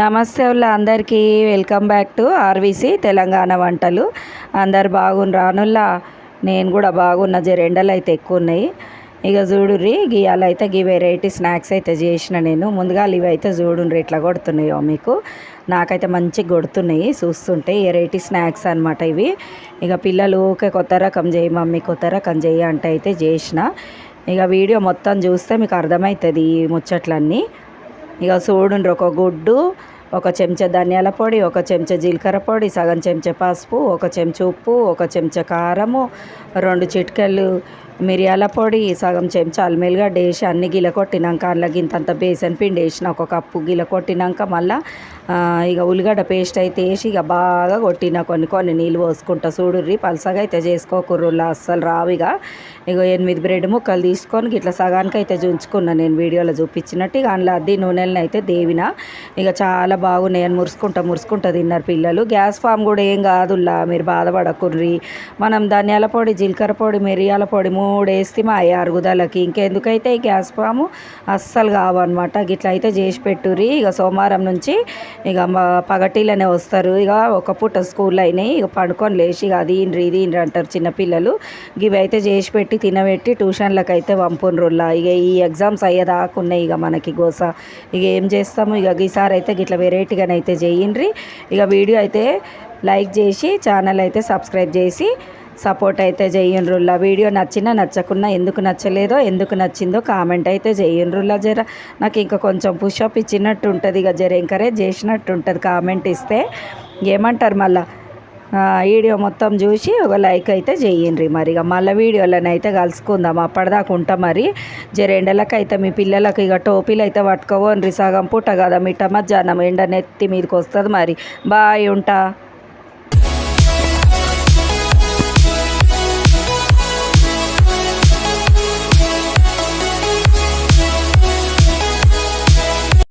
నమస్తే వాళ్ళ అందరికీ. Welcome back to RVC Telangana వంటలు. అందరు బాగున్న రానుల్లా నేను కూడా బాగున్న. జరెండలు అయితే ఎక్కువ ఉన్నాయి ఇక చూడుర్రి గీయాలు అయితే గీ వెరైటీ స్నాక్స్ అయితే చేసిన నేను. ముందుగా ఇవి అయితే చూడుండ్రి. ఇట్లా కొడుతున్నాయో మీకు. నాకైతే మంచిగా కొడుతున్నాయి. చూస్తుంటే వెరైటీ స్నాక్స్ అనమాట ఇవి. ఇక పిల్లలు ఊకే కొత్త రకం చేయి మమ్మీ కొత్త రకం చేయి అంటే అయితే చేసిన. ఇక వీడియో మొత్తం చూస్తే మీకు అర్థమవుతుంది ఈ ముచ్చట్లన్నీ. ఇక చూడండి ఒక గుడ్డు ఒక చెంచా ధనియాల పొడి ఒక చెంచా జీలకర్ర పొడి సగం చెంచా పసుపు ఒక చెంచా ఉప్పు ఒక చెంచా కారము రెండు చిటికలు మిరియాల పొడి సగం చెంచా అల్మెల్లిగడ్డ వేసి అన్ని గిల కొట్టినాక అందులో ఇంతంత బేసన్ పిండి వేసిన ఒక కప్పు గిల కొట్టినాక మళ్ళీ ఇక ఉల్లిగడ్డ పేస్ట్ అయితే వేసి ఇక బాగా కొట్టిన కొన్ని కొన్ని నీళ్ళు పోసుకుంటా. చూడుర్రి పలసగా అయితే చేసుకోకుర్రులా అస్సలు రావు ఇక. ఎనిమిది బ్రెడ్ ముక్కలు తీసుకొని ఇట్లా సగానికి అయితే చూంచుకున్నా నేను వీడియోలో చూపించినట్టు. ఇక అందులో అద్దీ నూనెలను అయితే దేవిన. ఇక చాలా బాగున్నాయి అని మురుసుకుంటా మురుసుకుంటా తిన్నారు పిల్లలు. గ్యాస్ ఫామ్ కూడా ఏం కాదుల్లా మీరు బాధపడకుర్రి. మనం ధనియాల పొడి జీలకర్ర పొడి మిరియాల పొడి మూడు వేస్తే మా అరుగుదలకి. ఇంకెందుకైతే ఈ గ్యాస్ ఫాము? అస్సలు కావన్నమాట. గిట్ల అయితే చేసి పెట్టుర్రి. ఇక సోమవారం నుంచి ఇక మా పగటిలోనే వస్తారు. ఇక ఒక పూట స్కూల్ అయినాయి. ఇక పండుకొని లేచి ఇక అది ఇండ్రి ఇది ఇండ్రి అంటారు చిన్నపిల్లలు. ఇవి అయితే చేసి పెట్టి తినబెట్టి ట్యూషన్లకు అయితే పంపుండ్రుల్లా ఇక ఈ ఎగ్జామ్స్ అయ్యేదాకా ఉన్నాయి ఇక మనకి గోస. ఇక ఏం చేస్తాము? ఇక ఈసారి అయితే గిట్ల వెరైటీగానైతే చేయండి ఇక వీడియో అయితే లైక్ చేసి ఛానల్ అయితే సబ్స్క్రైబ్ చేసి సపోర్ట్ అయితే చేయండ్రుల్లా. వీడియో నచ్చినా నచ్చకున్నా ఎందుకు నచ్చలేదో ఎందుకు నచ్చిందో కామెంట్ అయితే చేయండ్రుల్లా జర. నాకు ఇంకా కొంచెం పుషప్ ఇచ్చినట్టు ఉంటుంది ఇక జర ఎంకరేజ్ చేసినట్టు ఉంటుంది కామెంట్ ఇస్తే. ఏమంటారు మళ్ళా? వీడియో మొత్తం చూసి ఒక లైక్ అయితే చేయండి మరి. ఇక మళ్ళీ వీడియోలను అయితే కలుసుకుందాం. అప్పటిదాకా ఉంటా మరి. జరెండలకు అయితే మీ పిల్లలకు ఇక టోపీలు అయితే పట్టుకోవని సగం పూట కదా మిట్ట మధ్యాహ్నం ఎండ నెత్తి మీదకి వస్తుంది మరి. బాయ్ ఉంటా.